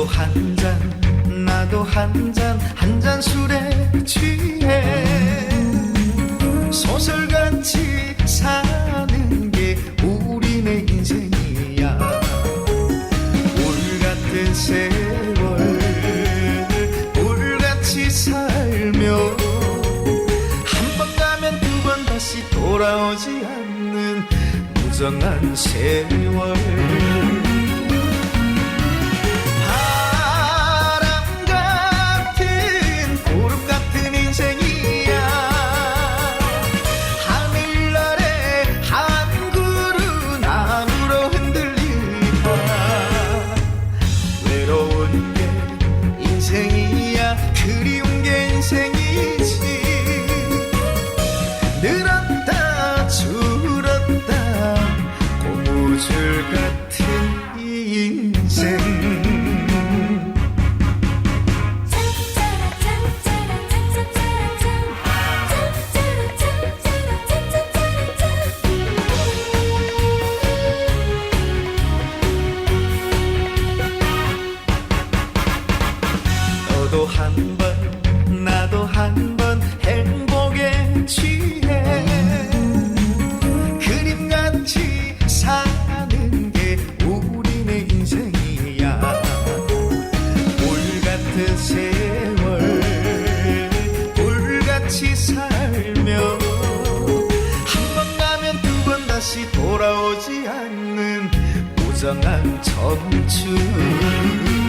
한 잔 한 잔 술에 취해. 소설같이 사는 게 우리네 인생이야. 울 같은 세월 울같이 살며 한 번 가면 두 번 다시 돌아오지 않는 무정한 세월 다시 돌아오지 않는 무정한 청춘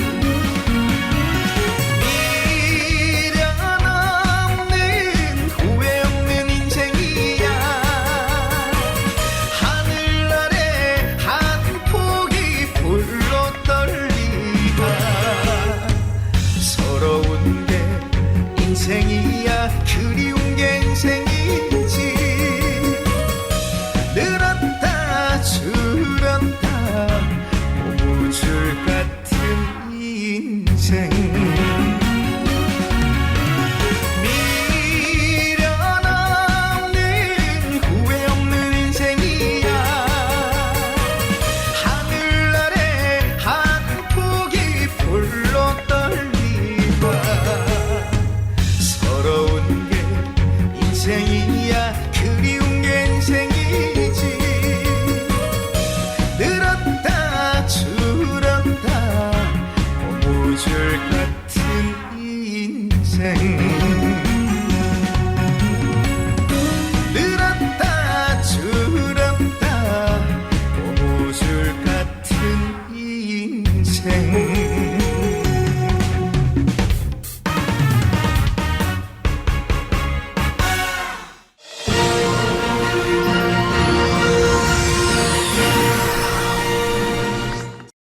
sen